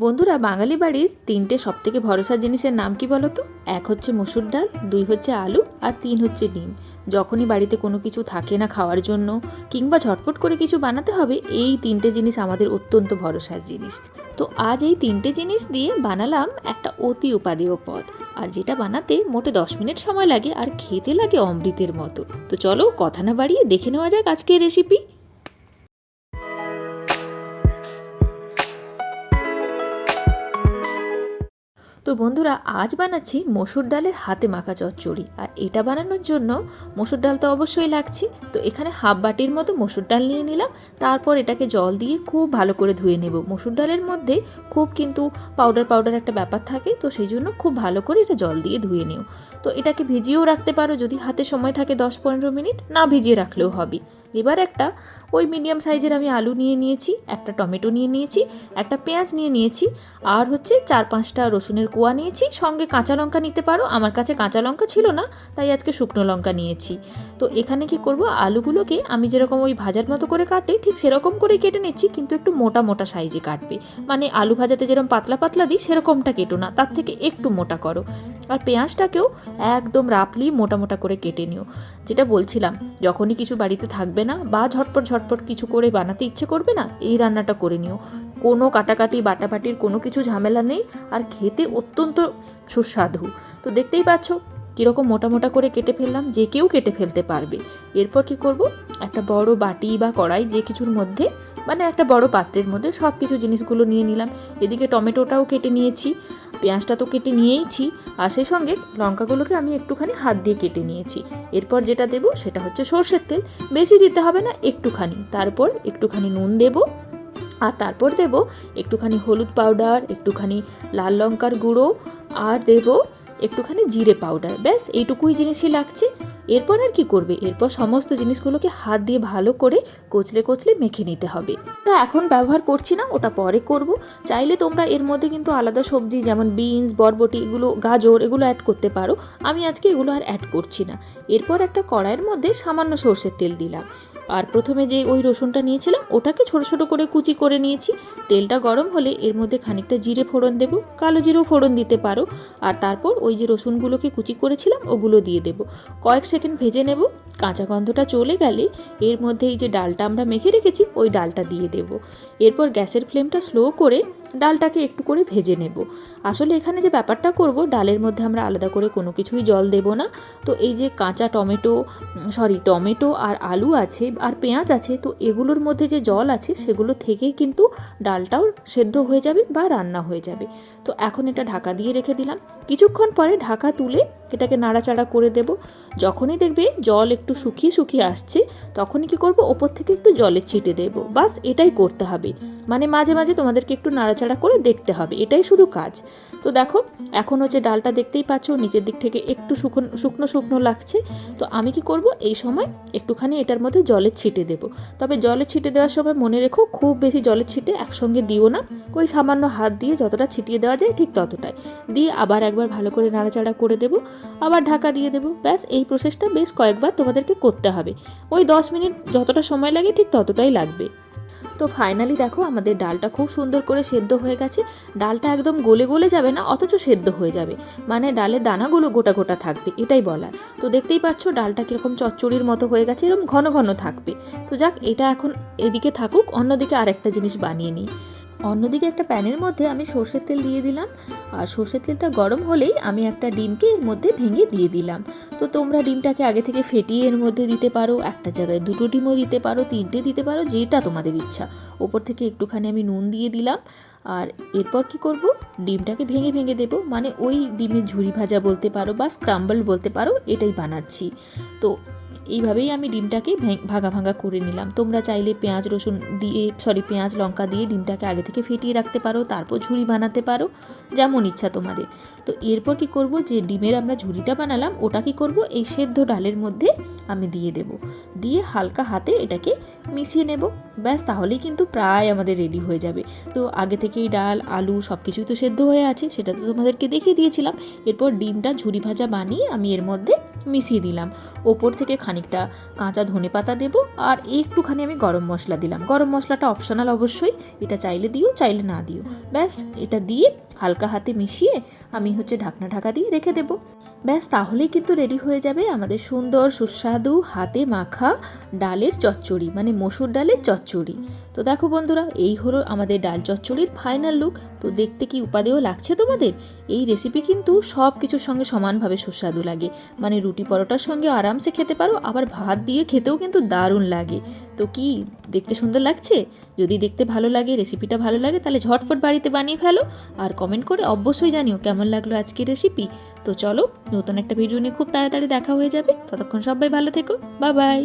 বন্ধুরা, বাঙালি বাড়ির তিনটে সবথেকে ভরসার জিনিসের নাম কি বলো তো এক হচ্ছে মসুর ডাল, দুই হচ্ছে আলু, আর তিন হচ্ছে ডিম। যখনই বাড়িতে কোনো কিছু থাকে না খাওয়ার জন্য কিংবা ঝটপট করে কিছু বানাতে হবে, এই তিনটে জিনিস আমাদের অত্যন্ত ভরসার জিনিস। তো আজ এই তিনটে জিনিস দিয়ে বানালাম একটা অতি উপাদেয় পদ। আর যেটা বানাতে মোটে দশ মিনিট সময় লাগে আর খেতে লাগে অমৃতের মতো। তো চলো, কথা না বাড়িয়ে দেখে নেওয়া যাক আজকের রেসিপি বন্ধুরা, আজ বানাচ্ছি মসুর ডালের হাতে মাখা চচ্চড়ি। আর এটা বানানোর জন্য মসুর ডাল তো অবশ্যই লাগছে। তো এখানে হাফ বাটির মতো মসুর ডাল নিয়ে নিলাম। তারপর এটাকে জল দিয়ে খুব ভালো করে ধুয়ে নেব। মসুর ডালের মধ্যে খুব কিন্তু পাউডার পাউডার একটা ব্যাপার থাকে, তো সেই জন্য খুব ভালো করে এটা জল দিয়ে ধুয়ে নিও। তো এটাকে ভিজিয়েও রাখতে পারো, যদি হাতে সময় থাকে দশ পনেরো মিনিট, না ভিজিয়ে রাখলেও হবে। এবার একটা ওই মিডিয়াম সাইজের আমি আলু নিয়ে নিয়েছি, একটা টমেটো নিয়ে নিয়েছি, একটা পেঁয়াজ নিয়ে নিয়েছি, আর হচ্ছে চার পাঁচটা রসুনের কোয়া নিয়েছি, সঙ্গে কাঁচা লঙ্কা নিতে পারো। আমার কাছে কাঁচা লঙ্কা ছিল না, তাই আজকে শুকনো লঙ্কা নিয়েছি। তো এখানে কি করব? আলুগুলোকে আমি যেরকম ওই ভাজার মতো করে কাটে, ঠিক সেরকম করে কেটে নিচ্ছি, কিন্তু একটু মোটা মোটা সাইজে কাটবে। মানে আলু ভাজাতে যেরকম পাতলা পাতলা দিই, সেরকমটা কেটো না, তার থেকে একটু মোটা করো। আর পেঁয়াজটাকেও একদম রাপলি মোটা মোটা করে কেটে নিও। যেটা বলছিলাম, যখনই কিছু বাড়িতে থাকবে না, বা ঝটপট ঝটপট কিছু করে বানাতে ইচ্ছে করবে না, এই রান্নাটা করে নিও। কোনো কাটাকাটি, বাটাবাটির কোনো কিছু ঝামেলা নেই আর খেতে অত্যন্ত সুস্বাদু। তো দেখতেই পাচ্ছ কীরকম মোটা মোটা করে কেটে ফেললাম, যে কেউ কেটে ফেলতে পারবে। এরপর কি করব? একটা বড় বাটি বা কড়াই যে কিছুর মধ্যে মানে একটা বড় পাত্রের মধ্যে সব কিছু জিনিসগুলো নিয়ে নিলাম। এদিকে টমেটোটাও কেটে নিয়েছি, পেঁয়াজটা তো কেটে নিয়েইছি, আর সেই সঙ্গে লঙ্কাগুলোকে আমি একটুখানি হাত দিয়ে কেটে নিয়েছি। এরপর যেটা দেবো সেটা হচ্ছে সর্ষের তেল। বেশি দিতে হবে না, একটুখানি। তারপর একটুখানি নুন দেবো আর তারপর দেব একটুখানি হলুদ পাউডার একটুখানি লাল লঙ্কার গুঁড়ো, আর দেব একটুখানি জিরে পাউডার ব্যাস, এইটুকুই জিনিসই লাগছে। এরপর আর কি করবে? এরপর সমস্ত জিনিসগুলোকে হাত দিয়ে ভালো করে কচলে কচলে মেখে নিতে হবে। ওটা এখন ব্যবহার করছি না, ওটা পরে করব। চাইলে তোমরা এর মধ্যে কিন্তু আলাদা সবজি যেমন বিনস বরবটি, এগুলো, গাজর, এগুলো অ্যাড করতে পারো। আমি আজকে এগুলো আর অ্যাড করছি না। এরপর একটা কড়াইয়ের মধ্যে সামান্য সর্ষের তেল দিলাম। আর প্রথমে যে ওই রসুনটা নিয়েছিলাম, ওটাকে ছোট ছোট করে কুচি করে নিয়েছি। তেলটা গরম হলে এর মধ্যে খানিকটা জিরে ফোড়ন দেব, কালো জিরেও ফোড়ন দিতে পারো। আর তারপর ওই যে রসুনগুলোকে কুচি করেছিলাম, ওগুলো দিয়ে দেব। কয়েক সেকেন্ড ভেজে নেব। কাঁচা গন্ধটা চলে গেলে এর মধ্যে এই যে ডালটা আমরা মেখে রেখেছি, ওই ডালটা দিয়ে দেব। এরপর গ্যাসের ফ্লেমটা স্লো করে ডালটাকে একটু করে ভেজে নেব। আসলে এখানে যে ব্যাপারটা করব, ডালের মধ্যে আমরা আলাদা করে কোনো কিছুই জল দেব না। তো এই যে কাঁচা টমেটো সরি টমেটো আর আলু আছে আর পেঁয়াজ আছে, তো এগুলোর মধ্যে যে জল আছে সেগুলো থেকেই কিন্তু ডালটাও সেদ্ধ হয়ে যাবে বা রান্না হয়ে যাবে। তো এখন এটা ঢাকা দিয়ে রেখে দিলাম। কিছুক্ষণ পরে ঢাকা তুলে এটাকে নাড়াচাড়া করে দেব। যখনই দেখবে জল একটু শুকিয়ে শুকিয়ে আসছে, তখনই কি করব? ওপর থেকে একটু জলের ছিটে দেব। বাস এটাই করতে হবে। মানে মাঝে মাঝে তোমাদেরকে একটু নাড়াচাড়া করে দেখতে হবে। এটাই শুধু কাজ। তো দেখো, এখন হচ্ছে ডালটা দেখতেই পাচ্ছ, নিচের দিক থেকে একটু শুকনো শুকনো শুকনো লাগছে। তো আমি কি করব? এই সময় একটুখানি এটার মধ্যে জলের ছিটে দেব। তবে জলের ছিটে দেওয়ার সময় মনে রেখো, খুব বেশি জলের ছিটে একসঙ্গে দিও না। ওই সামান্য হাত দিয়ে যতটা ছিটিয়ে দেওয়া যায় ঠিক ততটাই। দিয়ে আবার একবার ভালো করে নাড়াচাড়া করে দেবো। আবার ঢাকা দিয়ে দেবো। ব্যাস, এই প্রসেসটা বেশ কয়েকবার তোমাদেরকে করতে হবে। ওই দশ মিনিট যতটা সময় লাগে ঠিক ততটাই লাগবে। তো ফাইনালি দেখো, আমাদের ডালটা খুব সুন্দর করে সেদ্ধ হয়ে গেছে। ডালটা একদম গলে গলে যাবে না, অথচ সেদ্ধ হয়ে যাবে। মানে ডালের দানাগুলো গোটা গোটা থাকবে, এটাই বলার। তো দেখতেই পাচ্ছ, ডালটা কীরকম চচ্চড়ির মতো হয়ে গেছে, এরকম ঘন ঘন থাকবে। তো যাক, এটা এখন এদিকে থাকুক, অন্যদিকে আরেকটা জিনিস বানিয়ে নিই। অন্যদিকে একটা প্যানের মধ্যে আমি সর্ষের তেল দিয়ে দিলাম। আর সর্ষের তেলটা গরম হলেই আমি একটা ডিমকে এর মধ্যে ভেঙে দিয়ে দিলাম। তো তোমরা ডিমটাকে আগে থেকে ফেটিয়ে এর মধ্যে দিতে পারো, একটা জায়গায় দুটো ডিমও দিতে পারো, তিনটে দিতে পারো, যেটা তোমাদের ইচ্ছা। ওপর থেকে একটুখানি আমি নুন দিয়ে দিলাম। আর এরপর কি করব? ডিমটাকে ভেঙে ভেঙে দেবো। মানে ওই ডিমের ঝুরি ভাজা বলতে পারো বা স্ক্রাম্বল বলতে পারো, এটাই বানাচ্ছি। তো এইভাবেই আমি ডিমটাকে ভেঙ- ভাঙা করে নিলাম। তোমরা চাইলে পেঁয়াজ, রসুন দিয়ে সরি পেঁয়াজ, লঙ্কা দিয়ে ডিমটাকে আগে থেকে ফেটিয়ে রাখতে পারো, তারপর ঝুড়ি বানাতে পারো, যেমন ইচ্ছা তোমাদের। তো এরপর কি করব? যে ডিমের আমরা ঝুড়িটা বানালাম, ওটা কি করব? এই সেদ্ধ ডালের মধ্যে আমি দিয়ে দেব। দিয়ে হালকা হাতে এটাকে মিশিয়ে নেব। ব্যাস, তাহলেই কিন্তু প্রায় আমাদের রেডি হয়ে যাবে। তো আগে থেকেই ডাল, আলু সব কিছুই তো সেদ্ধ হয়ে আছে, সেটা তো তোমাদেরকে দেখিয়ে দিয়েছিলাম। এরপর ডিমটা ঝুড়ি ভাজা বানিয়ে আমি এর মধ্যে মিশিয়ে দিলাম। ওপর থেকে খানিকটা কাঁচা ধনে পাতা দেবো আর একটুখানি আমি গরম মশলা দিলাম। গরম মশলাটা অপশনাল অবশ্যই। এটা চাইলে দিও, চাইলে না দিও। ব্যাস, এটা দিয়ে হালকা হাতে মিশিয়ে আমি হচ্ছে ঢাকনা ঢাকা দিয়ে রেখে দেবো। ব্যাস, তাহলেই কিন্তু রেডি হয়ে যাবে আমাদের সুন্দর, সুস্বাদু হাতে মাখা ডালের চচ্চড়ি মানে মসুর ডালের চচ্চড়ি। তো দেখো বন্ধুরা, এই হলো আমাদের ডাল চচ্চড়ির ফাইনাল লুক তো দেখতে কি উপাদেয় লাগছে তোমাদের? এই রেসিপি কিন্তু সব কিছুর সঙ্গে সমানভাবে সুস্বাদু লাগে। মানে রুটি পরোটার সঙ্গে আরামসে খেতে পারো, আবার ভাত দিয়ে খেতেও কিন্তু দারুণ লাগে। তো কি, দেখতে সুন্দর লাগছে? যদি দেখতে ভালো লাগে রেসিপিটা ভালো লাগে, তাহলে ঝটফট বাড়িতে বানিয়ে ফেলো আর কমেন্ট করে অবশ্যই জানিও কেমন লাগল আজকের রেসিপি তো চলো, নতুন একটা ভিডিও নিয়ে খুব তাড়াতাড়ি দেখা হয়ে যাবে। ততক্ষণ সবাই ভালো থেকো। বা বাই